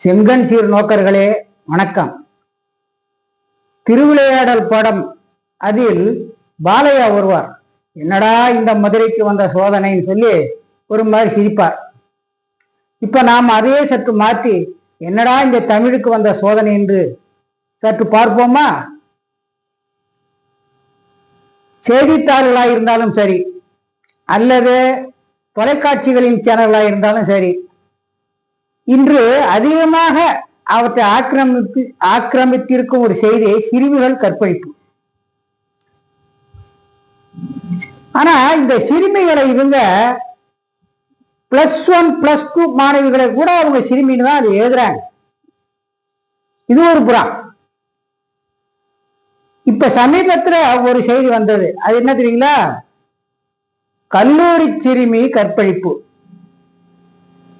செங்கன் சீர் நோக்கர்களே வணக்கம். திருவிளையாடல் படம் அதில் பாலையா வருவார் என்னடா இந்த மதுரைக்கு வந்த சோதனைன்னு சொல்லி ஒரு மாதிரி சிரிப்பார். இப்ப நாம் அதையே சற்று மாற்றி என்னடா இந்த தமிழுக்கு வந்த சோதனை என்று சற்று பார்ப்போமா? செய்தித்தாள்களாக இருந்தாலும் சரி அல்லது தொலைக்காட்சிகளின் சேனல்களாக இருந்தாலும் சரி இன்று அதிகமாக அவற்றை ஆக்கிரமித்து ஆக்கிரமித்திருக்கும் ஒரு செய்தி சிறுமிகள் கற்பழிப்பு. ஆனா இந்த சிறுமிகளை இவங்க பிளஸ் ஒன் பிளஸ் டூ மாணவிகளை கூட அவங்க சிறுமின்னு தான் அதை எழுதுறாங்க. இது ஒரு புறம். இப்ப சமீபத்துல ஒரு செய்தி வந்தது. அது என்ன தெரியுங்களா? கல்லூரி சிறுமி கற்பழிப்பு.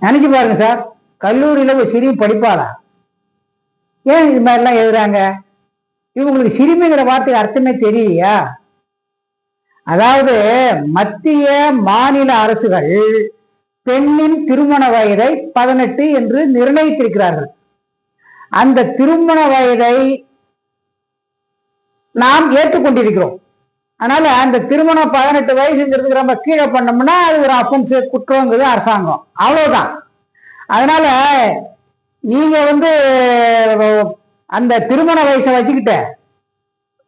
நினைச்சு பாருங்க சார். கல்லூரியில் ஒரு சிறுமி படிப்பாளா? ஏன் இது மாதிரிலாம் எழுதுறாங்க? இவங்களுக்கு சிறுமிங்கிற வார்த்தைக்கு அர்த்தமே தெரியலையா? அதாவது மத்திய மாநில அரசுகள் பெண்ணின் திருமண வயதை பதினெட்டு என்று நிர்ணயித்திருக்கிறார்கள். அந்த திருமண வயதை நாம் ஏற்றுக்கொண்டிருக்கிறோம். அதனால அந்த திருமணம் பதினெட்டு வயசுங்கிறதுக்கு நம்ம கீழே பண்ணோம்னா அது ஒரு அஃபென்ஸ் குற்றங்கிறது அரசாங்கம். அவ்வளவுதான். அதனால நீங்க வந்து அந்த திருமண வயசை வச்சுக்கிட்ட.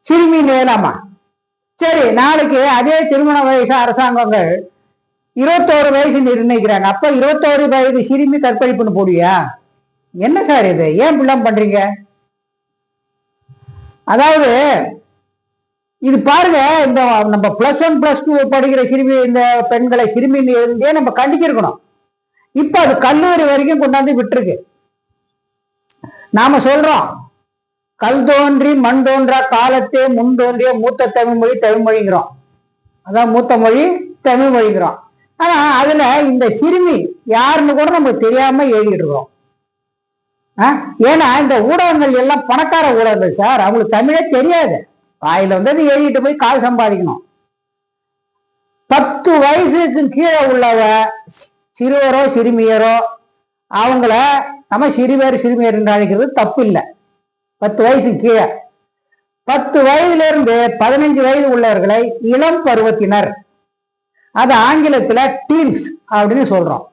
சிறுமி ஏலாமா சரி நாளைக்கு அதே திருமண வயசு அரசாங்கங்கள் இருபத்தோரு வயசு நிர்ணயிக்கிறாங்க அப்ப இருபத்தோரு வயது சிறுமி கற்பழிப்புன்னு போடுவியா? என்ன சார் இது? ஏன் இப்படிலாம் பண்றீங்க? அதாவது இது பாருங்க இந்த நம்ம பிளஸ் ஒன் பிளஸ் டூ படிக்கிற சிறுமி இந்த பெண்களை சிறுமி இருந்தே நம்ம கண்டிச்சிருக்கணும். இப்ப அது கல்லூரி வரைக்கும் கொண்டாந்து விட்டுருக்கு. நாம சொல்றோம். கல் தோன்றி மண் தோன்றா காலத்தே முன் தோன்றிய மூத்த தமிழ் மொழி தமிழ் மொழிங்கிறோம். அதான் மூத்த மொழி தமிழ் மொழிங்கிறோம். ஆனா அதுல இந்த சிறுமி யாருன்னு கூட நமக்கு தெரியாம எழுதிடுறோம் இருக்கோம். ஏன்னா இந்த ஊடகங்கள் எல்லாம் பணக்கார ஊடகங்கள் சார். அவங்களுக்கு தமிழே தெரியாது. வாயில வந்து அது எழுதிட்டு போய் காசு சம்பாதிக்கணும். பத்து வயசுக்கு கீழே உள்ளவ சிறுவரோ சிறுமியரோ அவங்கள நம்ம சிறுவர் சிறுமியர் என்று அழைக்கிறது தப்பு இல்லை பத்து வயசு கீழே. பத்து வயதிலிருந்து பதினஞ்சு வயது உள்ளவர்களை இளம் பருவத்தினர் அது ஆங்கிலத்தில் டீன்ஸ் அப்படின்னு சொல்றோம்.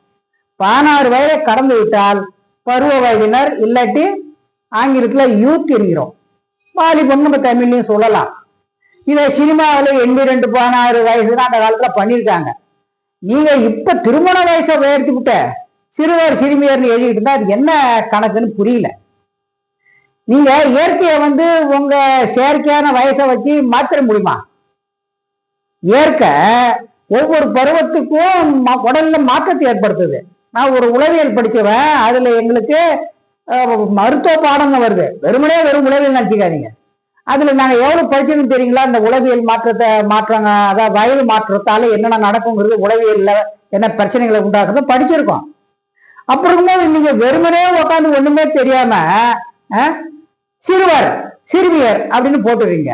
பதினாறு வயதை கடந்து விட்டால் பருவ வயதினர் இல்லாட்டி ஆங்கிலத்தில் யூத் என்கிறோம். வாலிபன் நம்ம தமிழ்லையும் சொல்லலாம். இதை சினிமாவில் எண்பது ரெண்டு பதினாறு வயசுதான் அந்த காலத்தில் பண்ணியிருக்காங்க. நீங்க இப்ப திருமண வயசை உயர்த்தி விட்ட சிறுவர் சிறுமியர்னு எழுதிட்டு இருந்தா அது என்ன கணக்குன்னு புரியல. நீங்க இயற்கையை வந்து உங்க செயற்கையான வயசை வச்சு மாத்திர முடியுமா? இயற்கை ஒவ்வொரு பருவத்துக்கும் உடல்ல மாற்றத்தை ஏற்படுத்துது. நான் ஒரு உளவியல் படிச்சவன் அதுல எங்களுக்கு மருத்துவ பாடம்னு வருது. வெறுமனே வெறும் உளவியல் நினச்சிக்காதீங்க. அதுல நாங்க எவ்வளவு படிச்சோம்னு தெரியுங்களா? இந்த உளவியல் மாற்றத்தை மாற்றங்க அதாவது வயது மாற்றத்தால என்னென்ன நடக்குங்கிறது உளவியல்ல என்ன பிரச்சனைகளை உண்டாக்குறத படிச்சிருக்கோம். அப்புறம் நீங்க வெறுமனே உட்காந்து ஒண்ணுமே தெரியாம சிறுவர் சிறுமியர் அப்படின்னு போட்டுறீங்க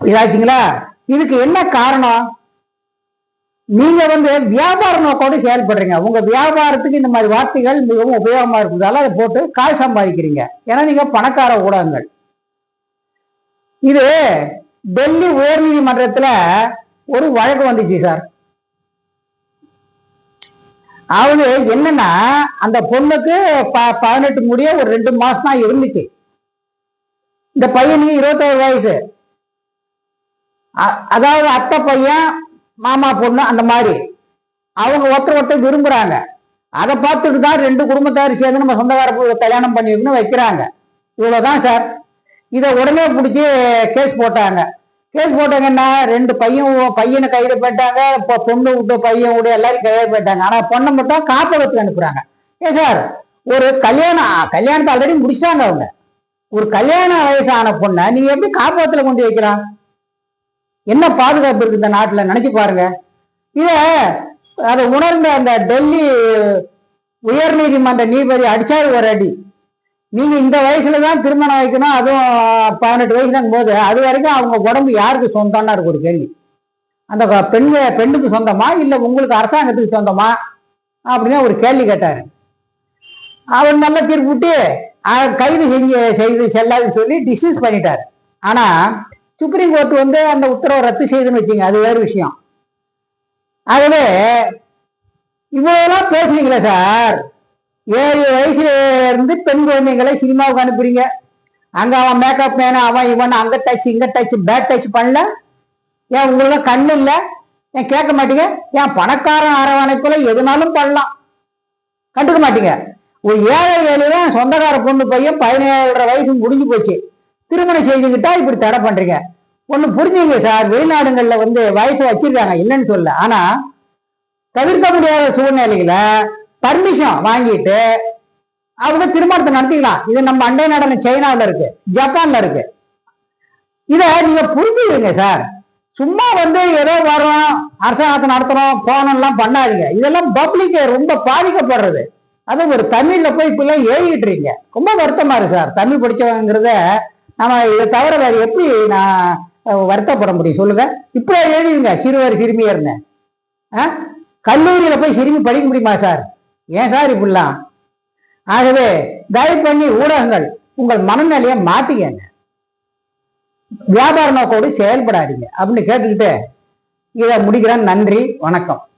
இதாச்சுங்களா இதுக்கு என்ன காரணம்? நீங்க வந்து வியாபார நோக்கோடு செயல்படுறீங்க. உங்க வியாபாரத்துக்கு இந்த மாதிரி வார்த்தைகள் மிகவும் உபயோகமா இருக்கிறதால அதை போட்டு காசு சம்பாதிக்கிறீங்க. ஏன்னா நீங்க பணக்கார ஊடகங்கள். இது டெல்லி உயர்நீதிமன்றத்தில் ஒரு வழக்கு வந்துச்சு சார். அவங்க என்னன்னா அந்த பொண்ணுக்கு ப- பதினெட்டு முடிய ஒரு ரெண்டு மாசம் தான் இருந்துச்சு. இந்த பையனுக்கு இருபத்தோரு வயசு. அ- அதாவது அத்தை பையன் மாமா பொண்ணு அந்த மாதிரி. அவங்க ஒருத்தர் ஒருத்தர் விரும்புகிறாங்க அதை பார்த்துட்டு தான் ரெண்டு குடும்பத்தார் சேர்ந்து நம்ம சொந்தக்கார கல்யாணம் பண்ணி வைக்கிறாங்க. இவ்வளோதான் சார். இதை உடனே பிடிச்சி கேஸ் போட்டாங்க. கேஸ் போட்டாங்கன்னா ரெண்டு பையன் பையனை கையில் போயிட்டாங்க இப்போ பொண்ணு விட்டு பையன் விட்டு எல்லாரும் கையில் போயிட்டாங்க ஆனால் பொண்ணை மட்டும் காப்பகத்துக்கு அனுப்புகிறாங்க ஏன் சார்? ஒரு கல்யாணம் கல்யாணத்தை ஆல்ரெடி முடிச்சிட்டாங்க அவங்க. ஒரு கல்யாண வயசான பொண்ணை நீங்கள் எப்படி காப்பகத்தில் கொண்டு வைக்கிறான்? என்ன பாதுகாப்பு இருக்கு இந்த நாட்டில்? நினைச்சு பாருங்க. இத அதை உணர்ந்த அந்த டெல்லி உயர்நீதிமன்ற நீதிபதி அடிச்சாரு ஒரு அடி. நீங்க இந்த வயசுல தான் திருமணம் வைக்கணும் அதுவும் பதினெட்டு வயசுலங்கும் போது அது வரைக்கும் அவங்க உடம்பு யாருக்கு சொந்தம்னா இருக்கு ஒரு கேள்வி. அந்த பெண் பெண்ணுக்கு சொந்தமா இல்லை உங்களுக்கு அரசாங்கத்துக்கு சொந்தமா? அப்படின்னு ஒரு கேள்வி கேட்டாரு. அவர் நல்ல தீர்ப்பு விட்டு கைது செஞ்சு செய்து செல்லாதுன்னு சொல்லி டிஸ்மிஸ் பண்ணிட்டார். ஆனா சுப்ரீம் கோர்ட் வந்து அந்த உத்தரவை ரத்து செய்துன்னு வச்சுங்க அது வேறு விஷயம். ஆகவே இவ்வளோலாம் பேசுறீங்களே சார். ஏழு வயசுல இருந்து பெண் குழந்தைங்களை சினிமாவுக்கு அனுப்புறீங்க. அங்கே அவன் மேக்கப் மேன அவன் இவன் அங்கே டச் இங்கே டச் பேட் டச் பண்ணல. ஏன் உங்களுக்கு கண்ணு இல்லை? ஏன் கேட்க மாட்டீங்க? ஏன் பணக்காரன் அரவணைப்பில் எதுனாலும் பண்ணலாம். கண்டுக்க மாட்டீங்க. ஒரு ஏழை ஏழையில சொந்தக்கார பொண்ணு பையன் பதினேழரை வயசு முடிஞ்சு போச்சு. திருமணம் செய்துக்கிட்டா இப்படி தடை பண்றீங்க. ஒண்ணு புரிஞ்சுங்க சார். வெளிநாடுகள்ல வந்து வயசு வச்சிருக்காங்க. இல்லைன்னு சொல்ல ஆனா தவிர்க்க முடியாத சூழ்நிலையில பர்மிஷன் வாங்கிட்டு அவங்க திருமணத்தை நடத்திக்கலாம். இது நம்ம அண்டை நாடான சைனாவில் இருக்கு. ஜப்பான்ல இருக்கு. இத நீங்க புரிஞ்சுக்கங்க சார். சும்மா வந்து ஏதோ வரோம் அரசாங்கத்தை நடத்துறோம் போனோம்லாம் பண்ணாதீங்க. இதெல்லாம் பப்ளிக் ரொம்ப பாதிக்கப்படுறது. அது ஒரு தமிழ்ல போய் இப்பெல்லாம் இருக்கீங்க. ரொம்ப வருத்தமா இருக்கு சார். தமிழ் படிச்சவங்கிறத நம்ம இதை தவிர வேறு எப்படி நான் வருத்தப்பட முடியும்? சொல்லுங்க. இப்படி எழுதிங்க சிறுவர் சிறுமியர்னு. ஆ? கல்லூரியில் போய் சிறுமி படிக்க முடியுமா சார்? ஏன் சார் இப்படிலாம்? ஆகவே தயவு பண்ணி ஊடகங்கள் உங்கள் மனநிலையை மாற்றிக்கங்க வியாபார நோக்கோடு செயல்படாதீங்க. அப்படின்னு கேட்டுக்கிட்டு இதை முடிக்கிறேன். நன்றி வணக்கம்.